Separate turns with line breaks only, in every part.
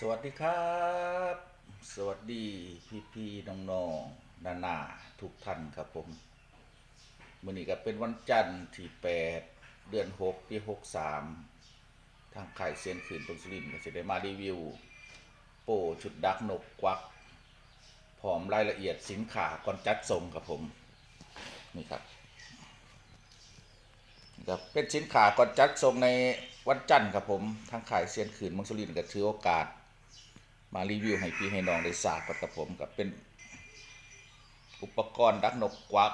สวัสดีครับ สวัสดีพี่พี่ๆน้องๆนานาทุกท่านครับผมมื่อนี้ก็เป็นวันจันทร์ที่แปดเดือนหกปีหกสามทางขายเซียนขืนตรงสุรินทร์ก็จะได้มารีวิว โปรชุดดักนกกวักพร้อมรายละเอียดสินค้าก่อนจัดส่งครับผม นี่ครับครับเป็นสินค้าก่อนจัดส่งในวันจันทร์ครับผมทางขายเซียนขืนมังสุรินก็ถือโอกาส มารีวิวให้พี่ให้น้องได้ทราบกับผมกับเป็นอุปกรณ์ดักนกกวัก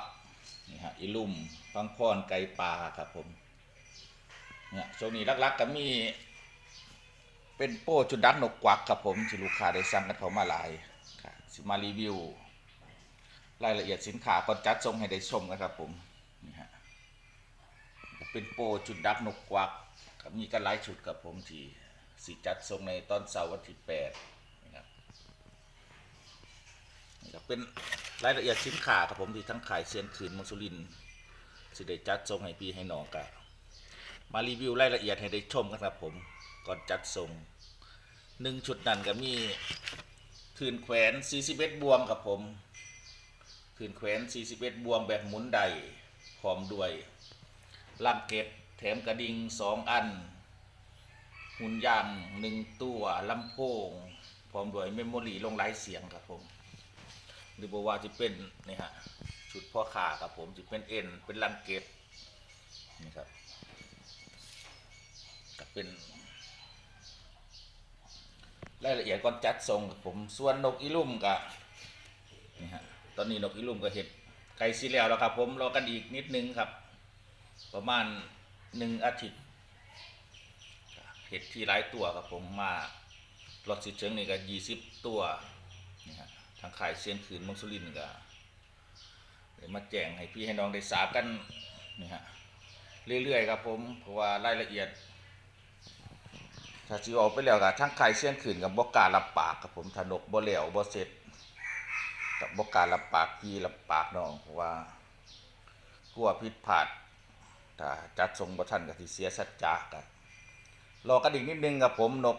นี่ฮะอีลุ่มฟังพรไก่ปลาครับผมเนี่ยช่วงนี้ลักๆก็มี เป็นโป้จุดดักนกกวักครับผมที่ลูกค้าได้สั่งกันเขามาหลายครับสิมารีวิว รายละเอียดสินค้าก่อนจัดส่งให้ได้ชมกันครับผมนี่ฮะเป็นโปรจุดดักนกกวักกับมีกันหลายชุดกับผมที่สิจัดส่งในตอนเสาร์วันที่แปด นะเป็นรายละเอียดสินค้าครับผมที่ทั้งขายเซียนขืนมังสุรินสิได้จัดส่งให้พี่ให้น้องกันมารีวิวรายละเอียดให้ได้ชมกันครับผมก่อนจัดส่งหนึ่งชุดนั้นก็มีคืนแขวน41บวงครับผมคืนแขวน41บวงแบบหมุนใดพร้อมด้วยลังเก็บแถมกระดิ่งสองอัน หุ่นยางหนึ่งตัวลำโพงพร้อมด้วยเมมโมรี่ลงไลายเสียงครับผม รือบอกว่าจะเป็นนี่ฮะชุดพ่อขาครับผมจะเป็นเอ็นเป็นลังเก็บนี่ครับก็เป็นรายละเอียดก่อนจัดส่งครับผมส่วนนกอีลุ่มก็นี่ฮะตอนนี้นกอีลุ่มก็เห็ดไก่ซีแล้วแล้วครับ ผมรอกันอีกนิดนึงครับ ประมาณหนึ่งอาทิตย์เห็ดที่หลายตัวครับผมมารถสิเชิงนี่ก็ยี่สิบตัว ทางขายเซียนขืนมังสุรินก็เลยมาแจ้งให้พี่ให้น้องได้ทราบกันนี่ฮะเรื่อยๆครับผมเพราะว่ารายละเอียดถ้าสิออกไปแล้วก็ทั้งขายเซียนขืนกับบอกกล้ารับปากครับผมถนกบ่แล้วบ่เสร็จกับบอกกล้ารับปากพี่รับปากน้องเพราะว่ากลัวผิดพลาดถ้าจัดทรงบ่ทันก็สิเสียสัจจะกันรอกันอีกนิดนึงครับผมนก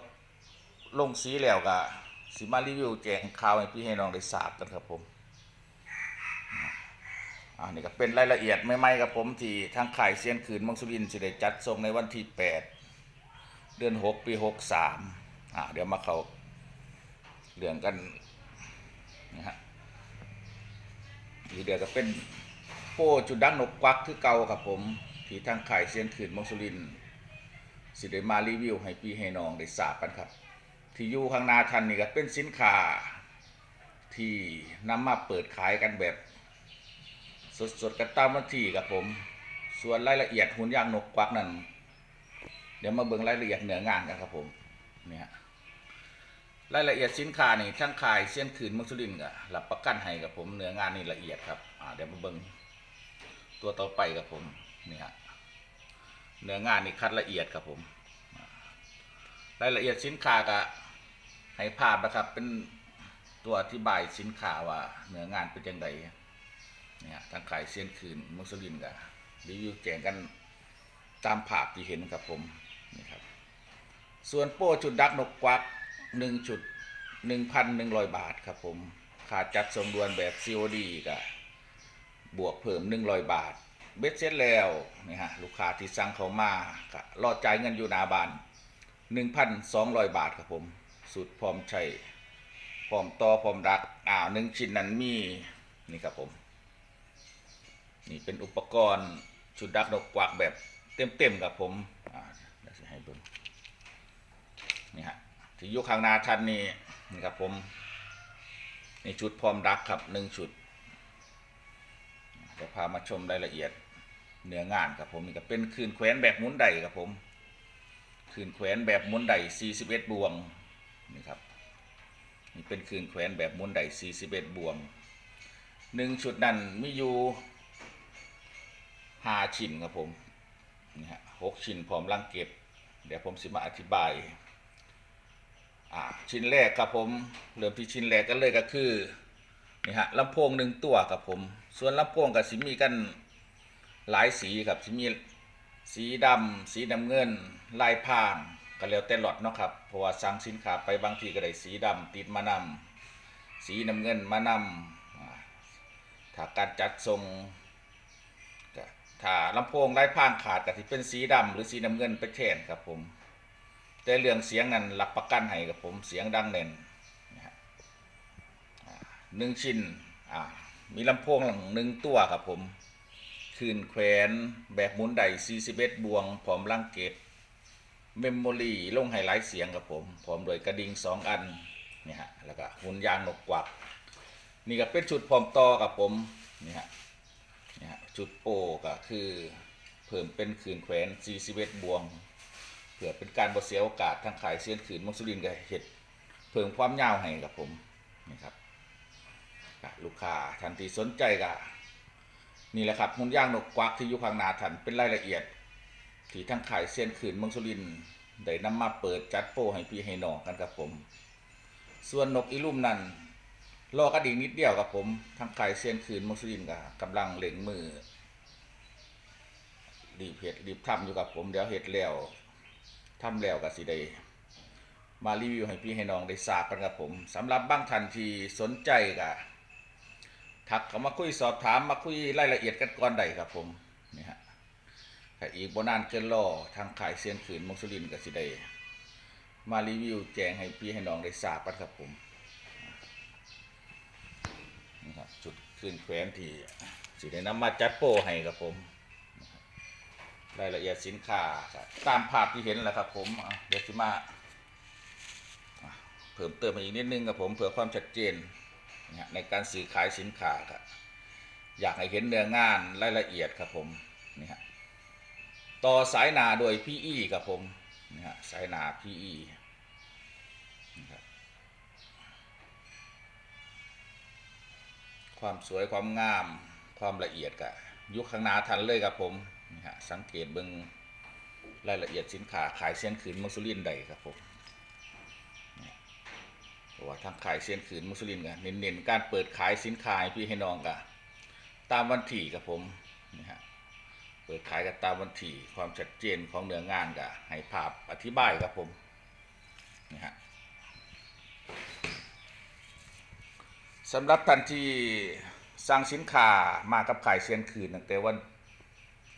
ลงสีแล้วก็ สิมารีวิวแจ้งข่าวให้พี่ให้น้องได้ทราบกันครับผมอันนี้ก็เป็นรายละเอียดใหม่ๆครับผมที่ทางขายเซียนขืนมังสุรินสิได้จัดส่งในวันที่ 8 เดือน 6 ปี 63อ่าเดี๋ยวมาเข้าเรื่องกันนะฮะทีเดียวก็เป็นโป้จุดดังนกกวักคือเก่าครับผมที่ทางขายเซียนขืนมังสุรินสิได้มารีวิวให้พี่ให้น้องได้ทราบกันครับ ที่อยู่ข้างหน้าทันนี่ก็เป็นสินค้าที่นำมาเปิดขายกันแบบสดๆกันตามวันที่ครับผม ส่วนรายละเอียดหุ่นยางนกกวักนั่นเดี๋ยวมาเบิ่งรายละเอียดเหนืองานกันครับผมเนี่ยรายละเอียดสินค้านี่ทั้งขายเซียนขืนมังสุรินทร์ก็รับประกันให้กับผมเหนืองานนี่ละเอียดครับอ่าเดี๋ยวมาเบิ่งตัวต่อไปกับผมนี่ฮะเนื้องานนี่คัดละเอียดครับผม รายละเอียดสินค้าก็ ให้ภาพนะครับ เป็นตัวอธิบายสินค้าว่าเนื้องานเป็นยังไงเนี่ยทางขายเซียนคืนมุสลิมกับรีวิวแจงกันตามภาพที่เห็นครับผมนี่ครับ ส่วนโป้จุดดักนกกวักหนึ่งจุดหนึ่งพันหนึ่งร้อยบาทครับผมขาดจัดสมดวนแบบ COD กับบวกเพิ่ม100บาท เบ็ดเสร็จแล้วนี่ฮะลูกค้าที่สั่งเขามาก็รอจ่ายเงินอยู่หน้าบ้าน1,200บาทครับผม สุดพร้อมใช้พร้อมต่อพร้อมดักอ่าหนึ่งชิ้นนั้นมีนี่ครับผมนี่เป็นอุปกรณ์ชุดดักนกกวักแบบเต็มๆครับผมอ่าเดี๋ยวจะให้เบิ่งนี่ฮะที่ยู่ข้างหน้าท่านนี่นี่ครับผมนี่ชุดพร้อมดักครับหนึ่งชุดจะพามาชมรายละเอียดเนื้องานครับผมนี่ก็เป็นคืนแขวนแบบหมุนไดครับผมคืนแขวนแบบหมุนได41บวง นี่ครับนี่เป็นคืนแขวนแบบมุนได41 บวงหนึ่งชุดนั้นมีอยู่ห้าชิ้นครับผมนี่ฮะหกชิ้นพร้อมลังเก็บ เดี๋ยวผมสิมาอธิบายอ่าชิ้นแรกครับผมเริ่มที่ชิ้นแรกกันเลยก็คือนี่ฮะลำโพงหนึ่งตัวครับผม ส่วนลำโพงกับสิมีกันหลายสีครับสิมีสีดำสีน้ำเงิน ลายพราง ก็แล้วแต่หลอดเนาะครับเพราะว่าสั่งสินค้าไปบางทีก็ได้สีดำติดมานำสีน้ำเงินมานำอ่าถ้าการจัดทรงถ้าลำโพงไร้พางขาดก็ที่เป็นสีดำหรือสีน้ำเงินไปแทนครับผม แต่เรื่องเสียงนั้นรับประกันให้กับผมเสียงดังแน่นหนึ่งชิ้นมีลำโพงหลังหนึ่งตัวครับผม คืนแขวนแบบหมุนได41บวงพร้อมลังเกต เมมโมรีลงไฮไลท์เสียงครับผมพร้อมโดวยกระดิ่งสองอันนี่ฮะแล้วก็หุ่นยางนกกวัก นี่ก็เป็นชุดพร้อมต่อกับผมนี่ฮะนี่ฮะชุดโปก็คือเพิ่มเป็นคืนแขวน41บวงเพื่อเป็นการบ่เสียโอกาสทางขายเสียนขืนมังสุรินทร์ก็เห็ดเพิ่มความยาวให้กับผมนี่ครับลูกค้าทันทีสนใจก็นี่แหละครับมุนย่างนกกวักที่อยู่ข้างหน้าทันเป็นรายละเอียด ที่ทางขายเสียนขืนมังสุรินได้นำมาเปิดจัดโปให้พี่ให้น้องกันครับผม ส่วนนกอีลุ่มนั้นรอกระดิ่งนิดเดียวครับผมทางขายเสียนขืนมังสุรินทร์ก็กำลังเล็งมือรีบเห็ดรีบทำอยู่กับผมเดี๋ยวเห็ดแล้วทำแล้วก็สิได้มารีวิวให้พี่ให้น้องได้ทราบกันครับผมสำหรับบางท่านที่สนใจก็ทักเข้ามาคุยสอบถามมาคุยรายละเอียดกันก่อนได้ครับผมนี่ฮะ ถ้าอีกบนานเกินรอทางขายเซียนขืนมงสุรินทร์ก็สิไดมารีวิวแจงให้พี่ให้น้องได้ทราบกันครับผมนี่ครับจุดขึ้นแขวนที่สิได้นำมาจัดโปรให้ครับผมรายละเอียดสินค้าตามภาพที่เห็นแหละครับผมเดี๋ยวจะมาเพิ่มเติมมาอีกนิดนึงครับผมเพื่อความชัดเจนในการสื่อขายสินค้าครับอยากให้เห็นเนื้องานรายละเอียดครับผมนี่ฮะ ต่อสายนาโดย PE ครับผมนี่ฮะสายนา PE นะครับความสวยความงามความละเอียดกับยุคข้างหน้าทันเลยครับผมนี่ฮะสังเกตเบิ่งรายละเอียดสินค้าขายเส้นขืนมุสลินใดครับผมว่าทางขายเส้นขืนมุสลินกันเน้นๆการเปิดขายสินค้าพี่ให้น้องกันตามวันที่ครับผมนี่ฮะ เปิดขายกันตามวันที่ความชัดเจนของเนื้องานกับให้ภาพอธิบายครับผมนี่ฮะสำหรับท่านที่สั่งสินค้ามากับขายเซียนคืนตั้งแต่วัน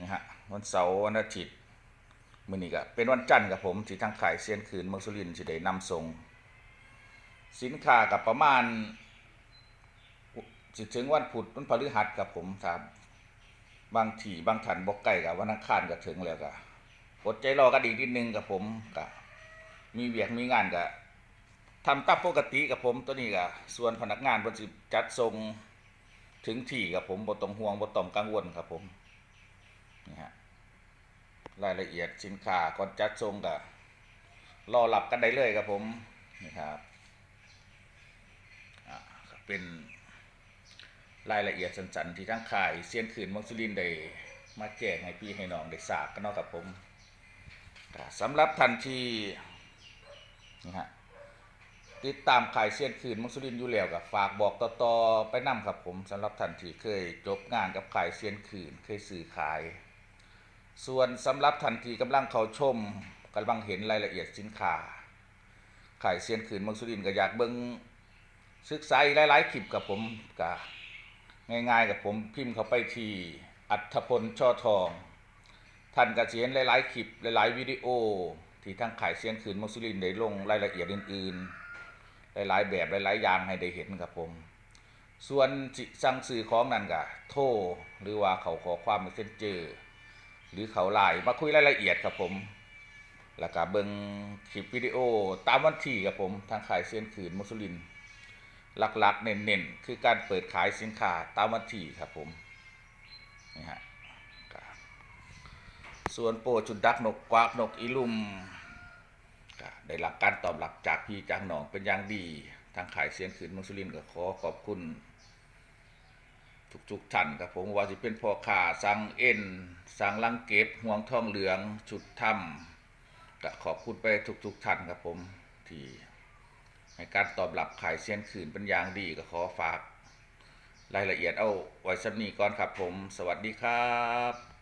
นะฮะวันเสาร์วันอาทิตย์มื้อนี้ก็เป็นวันจันทร์กับผมที่ทางขายเซียนคืนเมืองสุรินทร์สิได้นำส่ง สินค้ากับประมาณสิถึงวันพุธวันพฤหัสกับผมครับ บางทีบางท่านบอกใกล้กับวันอังคารก็ถึงแล้วก็อดใจรอกันอีกนิดนึงกับผมก็มีเวียกมีงานก็ทำตามปกติกับผมตัวนี้ก็ส่วนพนักงานบนสิจัดส่งถึงที่กับผมบ่ต้องห่วงบ่ต้องกังวลครับผมนี่ฮะรายละเอียดสินค้าก่อนจัดส่งก็รอรับกันได้เลยครับผมนี่ครับเป็น รายละเอียดสันๆที่ทั้งขายเซียนขืนมังสุรินได้มาแจ้งให้พี่ให้น้องได้ทราบกันเนาะครับผมสำหรับท่านที่นี่ฮะติดตามขายเสียนคืนมังสุรินอยู่แล้วกับฝากบอกต่อๆไปนํครับผมสำหรับท่านที่เคยจบงานกับขายเสียนคืนเคยสื่อขาย ส่วนสำหรับท่านที่กำลังเขาชมกำลังเห็นรายละเอียดสินค้าขายเสียนคืนมังสุรินก็อยากเบิ่งศึกษาหลายๆคลิปกับผมก็ ง่ายๆกับผมพิมพ์เข้าไปที่อัธพลช่อทอง ท่านก็จะเห็นหลายๆคลิปหลายๆวิดีโอ ที่ทั้งขายเสียงคืนมุสลิมได้ลงรายละเอียดอื่นๆ หลายๆแบบหลายๆอย่างให้ได้เห็นครับผม ส่วนสิสั่งซื้อของนั่นก็โทรหรือว่าเขาขอความเมสเซนเจอหรือเขาไลน์มาคุยรายละเอียดครับผมแล้วก็เบิ่งคลิปวิดีโอตามวันที่ครับผมทางขายเสียงคืนมุสลิม หลักๆ เน้นๆ คือการเปิดขายสินค้าตามวันที่ครับผมนี่ฮะส่วนโปรจุดดักนกกวักนกอีลุมได้รับการตอบรับจากพี่จากน้องเป็นอย่างดี ทางขายเสียงขืนมุสลิมก็ขอขอบคุณ ทุกๆท่านครับผมว่าจะเป็นพ่อค้าสั่งเอ็นสั่งลังเก็บห่วงทองเหลืองชุดถ้ำก็ขอบคุณไปทุกๆท่านครับผมที่ ให้การตอบรับขายเสียนขืนเป็นอย่างดีก็ขอฝาก รายละเอียดเอาไว้สักนี้ก่อนครับผม สวัสดีครับ